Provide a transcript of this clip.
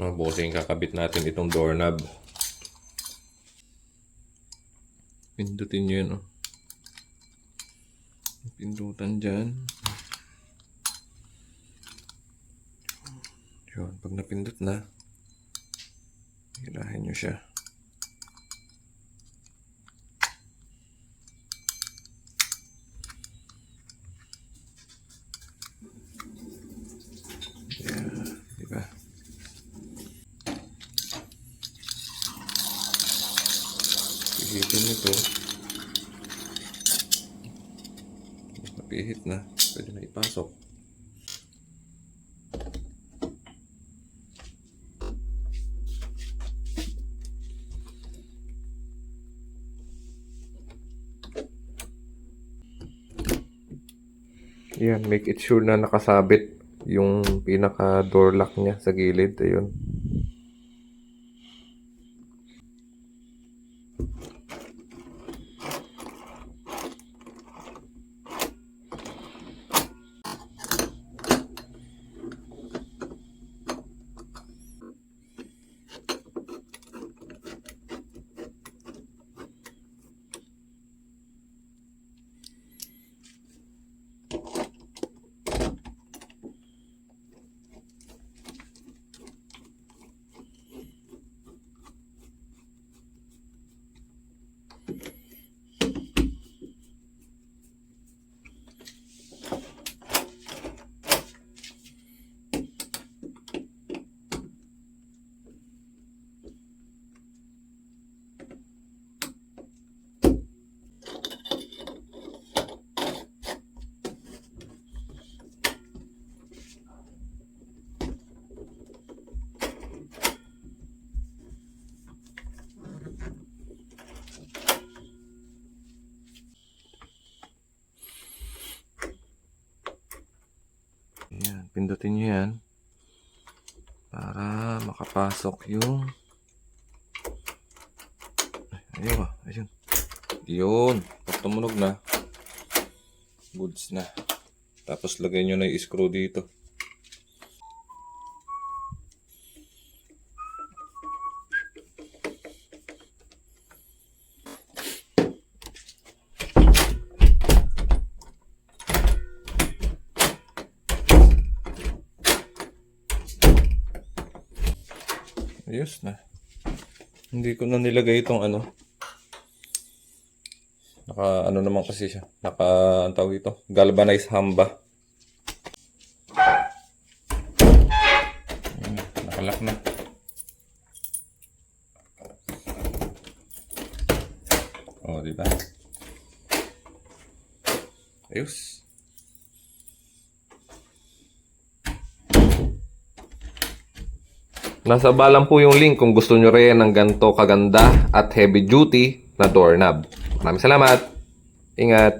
Mga bossing, kakabit natin itong doorknob. Pindutin nyo yun, oh. Pindutan dyan. Yun, pag napindot na, hilahin nyo siya. Pihitin nito. Napihit na. Pwede na ipasok. Yan, make it sure na nakasabit yung pinaka door lock niya sa gilid. Ayun. Yan, pindutin nyo yan. Para makapasok yung... Ay, ayaw ah, ayun. Yun, pag tumunog na, goods na. Tapos lagay nyo na yung screw dito. Ayos na. Hindi ko na nilagay itong ano. Naka ano naman kasi siya. Naka ang tawag ito. Galvanized hamba. Nakalak na. Oh, di ba? Ayos. Nasa balang po yung link kung gusto nyo rin ng ganito kaganda at heavy duty na doorknob. Maraming salamat. Ingat.